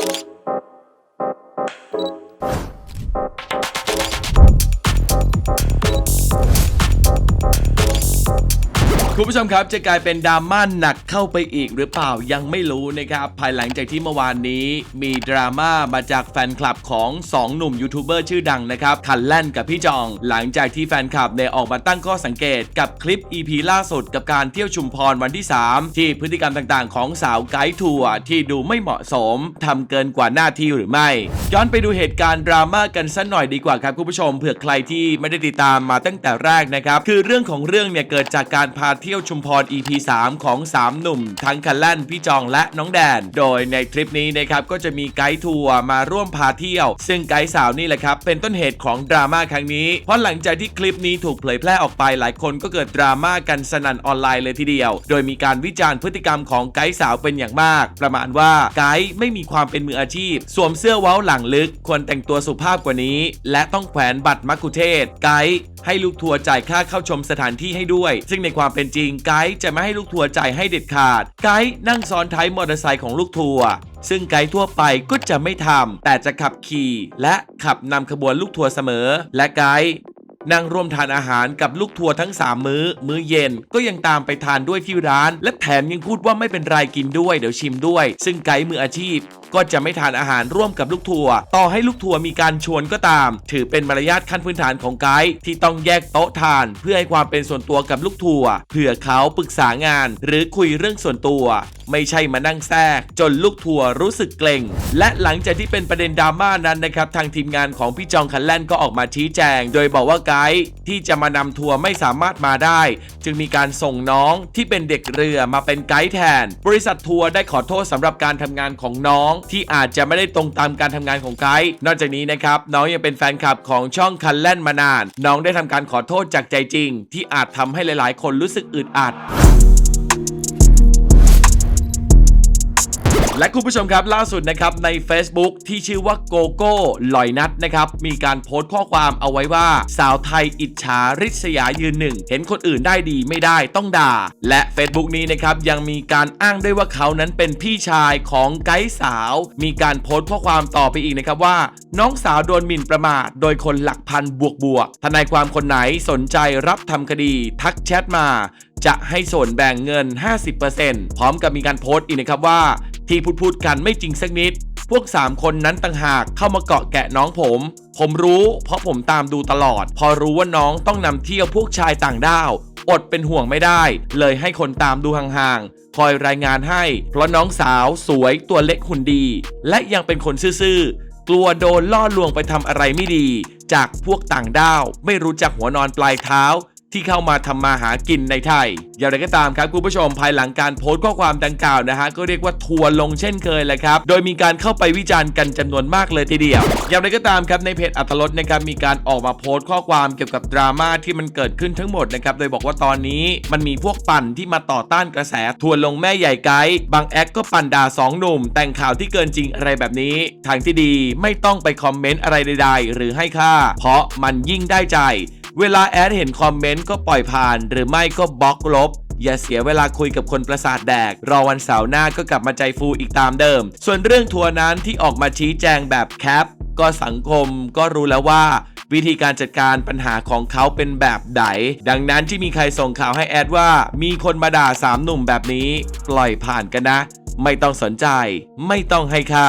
Thank you. คุณผู้ชมครับจะกลายเป็นดราม่าหนักเข้าไปอีกหรือเปล่ายังไม่รู้นะครับ ภายหลังจากที่เมื่อวานนี้ มีดราม่ามาจากแฟนคลับของ 2 หนุ่มยูทูบเบอร์ชื่อดังนะครับคันแล่นกับพี่จอง หลังจากที่แฟนคลับเนี่ยออกมาตั้งข้อสังเกตกับคลิป EP ล่าสุดกับการเที่ยวชุมพรวันที่ 3 ที่พฤติกรรมต่างๆ ของสาวไกด์ทัวร์ที่ดูไม่เหมาะสมทำเกินกว่าหน้าที่หรือไม่ ย้อนไปดูเหตุการณ์ดราม่ากันสักหน่อยดีกว่าครับคุณผู้ชมเผื่อใครที่ไม่ได้ติดตามมาตั้งแต่แรกนะครับคือเรื่องของเรื่องเนี่ยเกิดจากการพาเที่ที่ยวชุมพร EP 3 ของ 3 หนุ่ม ทั้งคันแล่นพี่จองและน้องแดน โดยในทริปนี้นะครับก็จะมีไกด์ทัวร์มาร่วมพาเที่ยว ซึ่งไกด์สาวนี่แหละครับเป็นต้นเหตุของดราม่าครั้งนี้ เพราะหลังจากที่คลิปนี้ถูกเผยแพร่ออกไปหลายคนก็เกิดดราม่ากันสนั่นออนไลน์เลยทีเดียว โดยมีการวิจารณ์พฤติกรรมของไกด์สาวเป็นอย่างมาก ประมาณว่าไกด์ไม่มีความเป็นมืออาชีพ สวมเสื้อเว้าหลังลึก ควรแต่งตัวสุภาพกว่านี้ และต้องแขวนบัตรมักคุเทศ ไกด์ให้ลูกทัวร์จ่ายค่าเข้าชมสถานที่ให้ด้วย ซึ่งในความเป็นจริงไกด์จะไม่ให้ลูกทัวร์จ่ายให้เด็ดขาด ไกด์นั่งซ้อนท้ายมอเตอร์ไซค์ของลูกทัวร์ซึ่งไกด์ทั่วไปก็จะไม่ทำแต่จะขับขี่และขับนำขบวนลูกทัวร์เสมอ และไกด์นั่งร่วมทานอาหารกับลูกทัวร์ทั้ง 3 มื้อ มื้อเย็นก็ยังตามไปทานด้วยที่ร้าน และแถมยังพูดว่าไม่เป็นไรกินด้วยเดี๋ยวชิมด้วย ซึ่งไกด์มืออาชีพ ก็จะไม่ทานอาหารร่วมกับลูกทัวร์ต่อให้ลูกทัวร์มีการชวนก็ตาม ถือเป็นมารยาทขั้นพื้นฐานของไกด์ที่ต้องแยกโต๊ะทาน เพื่อให้ความเป็นส่วนตัวกับลูกทัวร์เผื่อเขาปรึกษางาน หรือคุยเรื่องส่วนตัว ไม่ใช่มานั่งแทรก จนลูกทัวร์รู้สึกเกรงและหลังจากที่เป็นประเด็นดราม่านั้นนะครับทางทีมงานของพี่จองคันแลนก็ออกมาชี้แจง โดยบอกว่าไกด์ที่จะมานำทัวร์ไม่สามารถมาได้ จึงมีการส่งน้องที่เป็นเด็กเรือมาเป็นไกด์แทน บริษัททัวร์ได้ขอโทษสำหรับการทำงานของน้องที่อาจจะไม่ได้ตรงตามการทำงานของไกด์นอกจากนี้นะครับน้องยังเป็นแฟนคลับของช่องคันแล่นมานาน น้องได้ทำการขอโทษจากใจจริง ที่อาจทำให้หลาย ๆ คนรู้สึกอึดอัด และคุณผู้ชมครับล่าสุดนะครับใน Facebook ที่ชื่อว่าโกโก้ลอยนัดนะครับมีการโพสต์ข้อความเอาไว้ว่า สาวไทยอิจฉาริษยายืนหนึ่ง เห็นคนอื่นได้ดีไม่ได้ต้องด่า และ Facebook นี้นะครับยังมีการอ้างด้วยว่าเขานั้นเป็นพี่ชายของไกด์สาว มีการโพสต์ข้อความต่อไปอีกนะครับว่า น้องสาวโดนหมิ่นประมาท โดยคนหลักพันบวกบวกๆทนายความคนไหนสนใจรับทำคดี ทักแชทมา จะให้ส่วนแบ่งเงิน 50%พร้อมกับมีการโพสต์อีกนะครับว่า ที่พูดพูดกันไม่จริงสักนิด พวก 3 คนนั้นต่างหากเข้ามาเกาะแกะน้องผม ผมรู้เพราะผมตามดูตลอด พอรู้ว่าน้องต้องนำเที่ยวพวกชายต่างด้าวอดเป็นห่วงไม่ได้ เลยให้คนตามดูห่างๆ คอยรายงานให้ เพราะน้องสาวสวยตัวเล็กหุ่นดี และยังเป็นคนซื่อๆ กลัวโดนล่อลวงไปทำอะไรไม่ดี จากพวกต่างด้าว ไม่รู้จักหัวนอนปลายเท้า ที่เข้ามาทำมาหากินในไทย อย่างไรก็ตามครับคุณผู้ชมภายหลังการโพสต์ข้อความดังกล่าวนะฮะก็เรียกว่าทัวร์ลงเช่นเคยแหละครับ โดยมีการเข้าไปวิจารณ์กันจำนวนมากเลยทีเดียว อย่างไรก็ตามครับในเพจอัตลดนะครับมีการออกมาโพสต์ข้อความเกี่ยวกับดราม่าที่มันเกิดขึ้นทั้งหมดนะครับโดยบอกว่าตอนนี้มันมีพวกปั่นที่มาต่อต้านกระแสทัวร์ลงแม่ใหญ่ไกด์บางแอคก็ปั่นด่าสองหนุ่ม แต่งข่าวที่เกินจริงอะไรแบบนี้ ทางที่ดีไม่ต้องไปคอมเมนต์อะไรใดๆ หรือให้ค่า เพราะมันยิ่งได้ใจ เวลาแอดเห็นคอมเมนต์ก็ปล่อยผ่าน หรือไม่ก็บล็อกลบ อย่าเสียเวลาคุยกับคนประสาทแดก รอวันเสาร์หน้าก็กลับมาใจฟูอีกตามเดิม ส่วนเรื่องทัวร์นั้นที่ออกมาชี้แจงแบบแคปก็สังคมก็รู้แล้วว่าวิธีการจัดการปัญหาของเขาเป็นแบบไหน ดังนั้นที่มีใครส่งข่าวให้แอดว่า มีคนมาด่าสามหนุ่มแบบนี้ ปล่อยผ่านกันนะ ไม่ต้องสนใจ ไม่ต้องให้ค่า